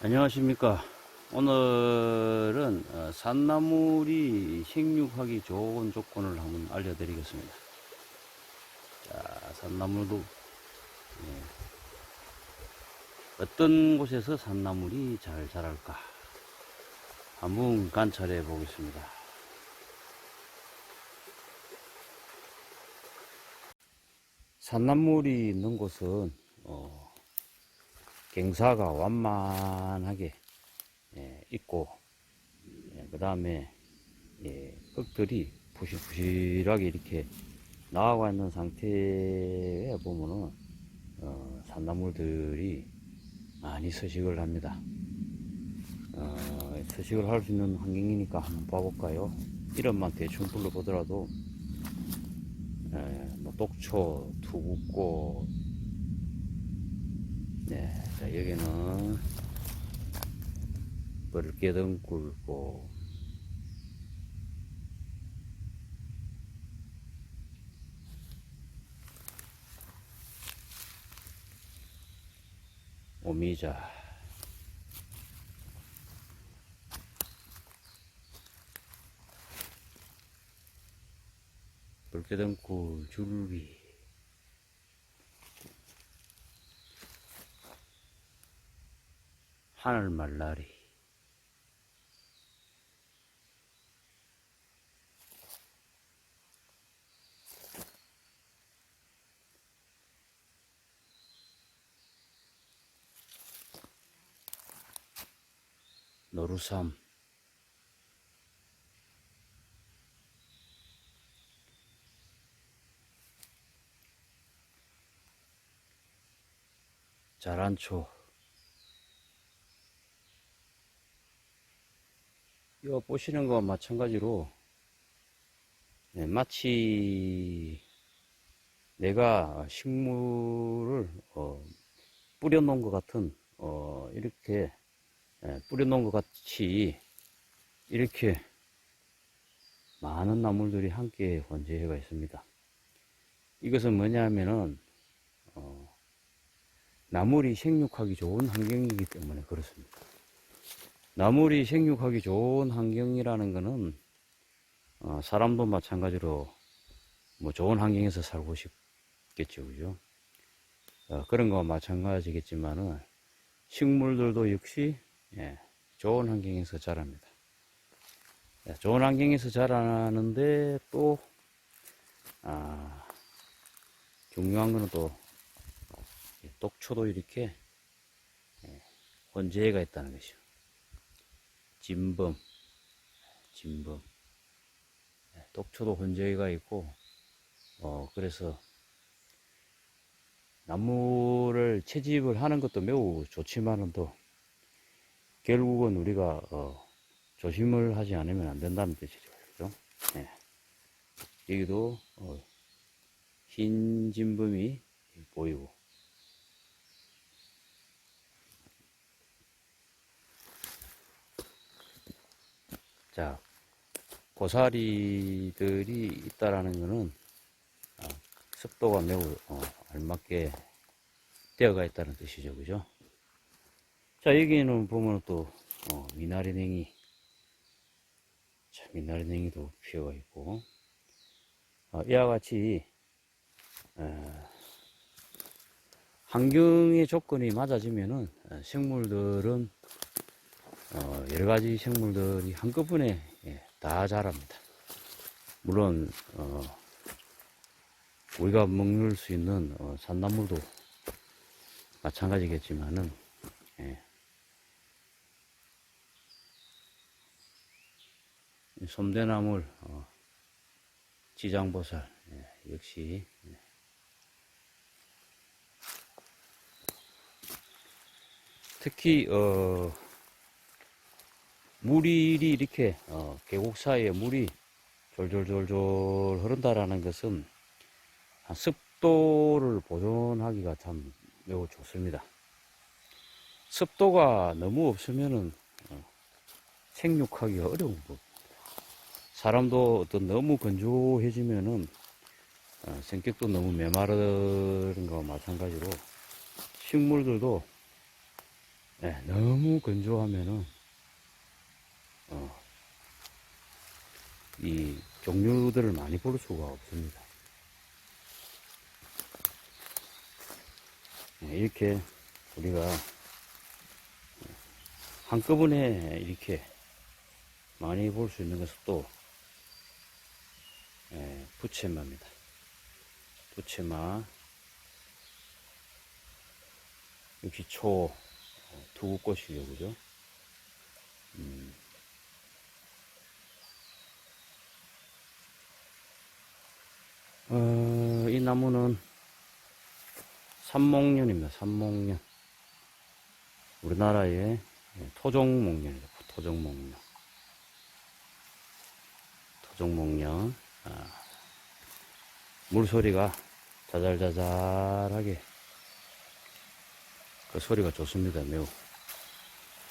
안녕하십니까. 오늘은 어, 산나물이 생육하기 좋은 조건을 한번 알려드리겠습니다. 자, 산나물도 예, 어떤 곳에서 산나물이 잘 자랄까 한번 관찰해 보겠습니다. 산나물이 있는 곳은 어, 갱사가 완만하게 예, 있고 그 다음에 예, 흙들이 부실부실하게 이렇게 나와 있는 상태에 보면은 어, 산나물들이 많이 서식을 합니다. 어, 서식을 할 수 있는 환경이니까 한번 봐볼까요? 이름만 대충 불러보더라도 예, 뭐 독초, 두붓꽃, 네, 자, 여기는 벌개등 굴고, 오미자, 벌개등 굴 줄기, 하늘 말라리. 노루삼 자란초 이거 보시는 거와 마찬가지로 네, 마치 내가 식물을 어, 뿌려놓은 것 같은 어, 이렇게 예, 뿌려놓은 것 같이 이렇게 많은 나물들이 함께 혼재해가 있습니다. 이것은 뭐냐 하면은 어, 나물이 생육하기 좋은 환경이기 때문에 그렇습니다. 나물이 생육하기 좋은 환경이라는 것은 어, 사람도 마찬가지로 뭐 좋은 환경에서 살고 싶겠죠, 그죠? 어, 그런 거와 마찬가지겠지만은 식물들도 역시 예, 좋은 환경에서 자랍니다. 예, 좋은 환경에서 자라는데 또 아, 중요한 거는 또이 독초도 이렇게 예, 혼재가 있다는 것이죠. 진범, 진범. 예, 독초도 혼재가 있고, 어, 그래서 나무를 채집을 하는 것도 매우 좋지만은 또, 결국은 우리가, 어, 조심을 하지 않으면 안 된다는 뜻이죠. 그죠? 예. 여기도, 어, 흰 진범이 보이고, 자, 고사리들이 있다라는 것은 어, 습도가 매우 어, 알맞게 되어가 있다는 뜻이죠, 그죠? 자, 여기는 보면 또 어, 미나리냉이, 자, 미나리냉이도 피어가 있고, 어, 이와 같이 어, 환경의 조건이 맞아지면은 어, 생물들은 어, 여러 가지 생물들이 한꺼번에 예, 다 자랍니다. 물론 어, 우리가 먹을 수 있는 어, 산나물도 마찬가지겠지만은 예. 이 솜대나물, 어, 지장보살 예, 역시 예. 특히 어, 물이 이렇게 어, 계곡 사이에 물이 졸졸졸졸 흐른다라는 것은 습도를 보존하기가 참 매우 좋습니다. 습도가 너무 없으면은 어, 생육하기가 어려운 법. 사람도 어떤 너무 건조해지면은 어, 성격도 너무 메마른 것과 마찬가지로 식물들도 예, 너무 건조하면은 어, 이 종류들을 많이 볼 수가 없습니다. 예, 이렇게 우리가 한꺼번에 이렇게 많이 볼 수 있는 것은 또 예, 부채마입니다. 부채마 역시 초 어, 두구꽃이죠, 그죠? 음. 어, 이 나무는 삼목련입니다. 삼목련. 우리나라의 토종목련이다. 토종목련. 토종목련. 아, 물소리가 자잘자잘하게 그 소리가 좋습니다. 매우.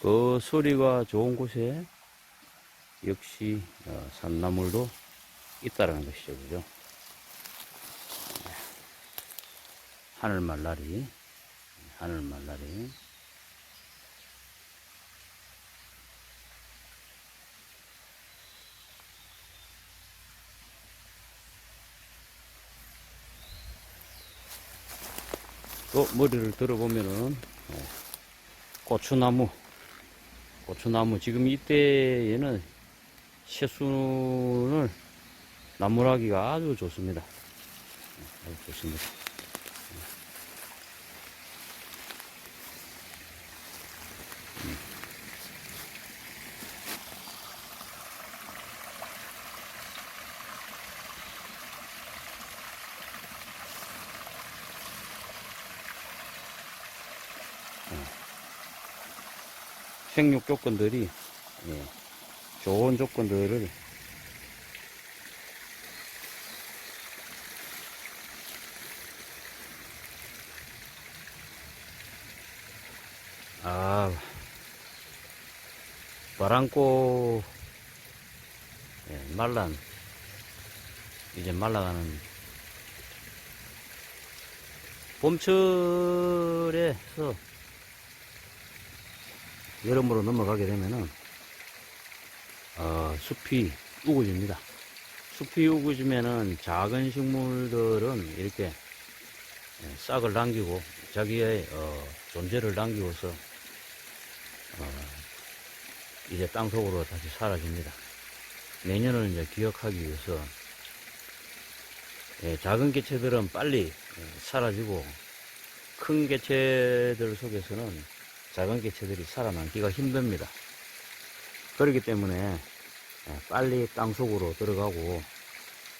그 소리가 좋은 곳에 역시 어, 산나물도 있다라는 것이죠. 그죠? 하늘말라리, 하늘말라리. 또 머리를 들어보면은 어, 고추나무, 고추나무 지금 이때에는 새순을 나무라기가 아주 좋습니다. 네, 아주 좋습니다. 생육 조건들이 예, 좋은 조건들을 아 바람고 예, 말란 이제 말라가는 봄철에서 여름으로 넘어가게 되면은 어, 숲이 우거집니다. 숲이 우거지면은 작은 식물들은 이렇게 예, 싹을 남기고 자기의 어, 존재를 남기고서 어, 이제 땅속으로 다시 사라집니다. 내년을 이제 기억하기 위해서 예, 작은 개체들은 빨리 예, 사라지고 큰 개체들 속에서는 작은 개체들이 살아남기가 힘듭니다. 그렇기 때문에 예, 빨리 땅속으로 들어가고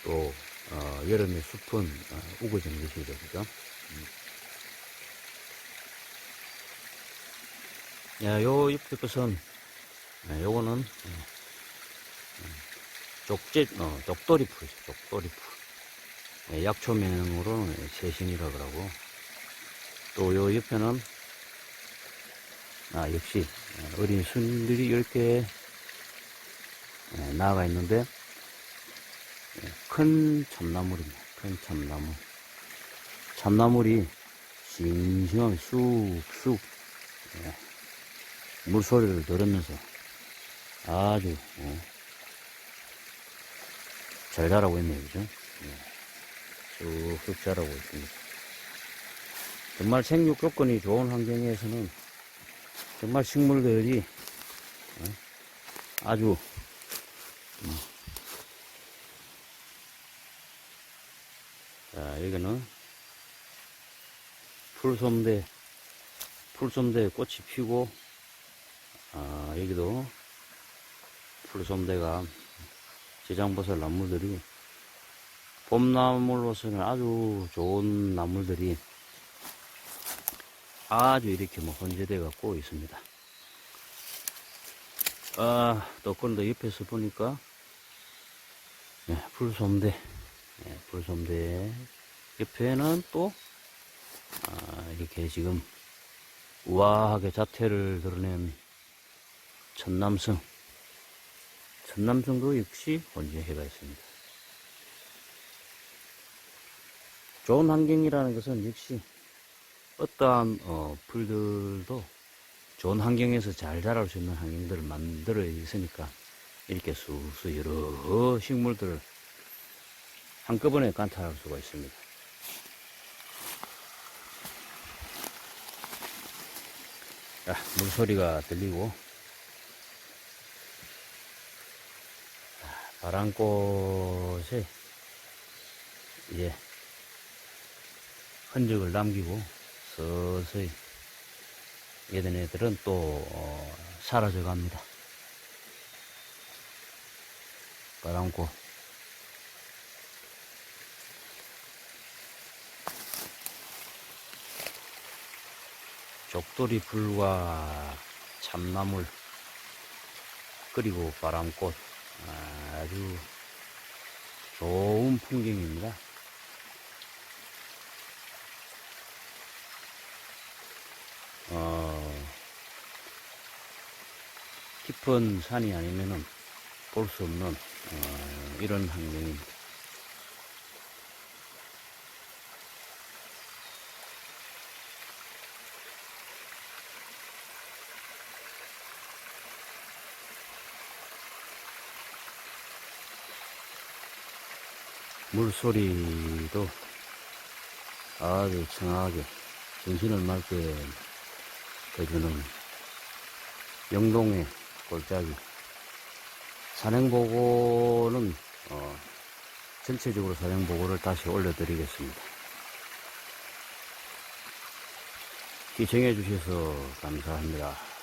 또 어, 여름에 숲은 어, 우거지는 것이죠. 그죠? 음. 야, 요 잎의 것은 예, 요거는 예, 음, 족제, 어, 족돌이 풀이죠. 족돌이 풀. 예, 약초명으로는 세신이라 그러고 또 요 옆에는 아 역시 어린 순들이 이렇게 예, 나아가 있는데 예, 큰 참나물입니다. 큰 참나물. 참나물이 싱싱하게 쑥쑥 예, 물소리를 들으면서 아주 어, 잘 자라고 있네요. 그죠? 예. 쑥쑥 자라고 있습니다. 정말 생육 조건이 좋은 환경에서는 정말 식물들이 어, 아주 음. 자 여기는 풀솜대 풀솜대에 꽃이 피고 아 여기도 풀솜대가 지장버섯 나무들이 봄나물로서는 아주 좋은 나물들이 아주 이렇게 뭐 혼재돼 갖고 있습니다. 아, 또 그런데 옆에서 보니까 네, 불솜대, 네, 불솜대 옆에는 또 아, 이렇게 지금 우아하게 자태를 드러낸 천남성, 천남성도 역시 혼재해가 있습니다. 좋은 환경이라는 것은 역시 어떠한 어, 풀들도 좋은 환경에서 잘 자랄 수 있는 환경들을 만들어 있으니까 이렇게 수수 여러 식물들을 한꺼번에 관찰할 수가 있습니다. 자, 물소리가 들리고 바람꽃에 이제 흔적을 남기고 서서히 얘네들은 또 어, 사라져 갑니다. 바람꽃 족돌이 풀과 참나물 그리고 바람꽃 아주 좋은 풍경입니다. 어, 깊은 산이 아니면은 볼 수 없는 어, 이런 환경입니다. 물소리도 아주 청하게 정신을 맑게 해주는 영동의 골짜기 산행보고는 어, 전체적으로 산행보고를 다시 올려드리겠습니다. 시청해 주셔서 감사합니다.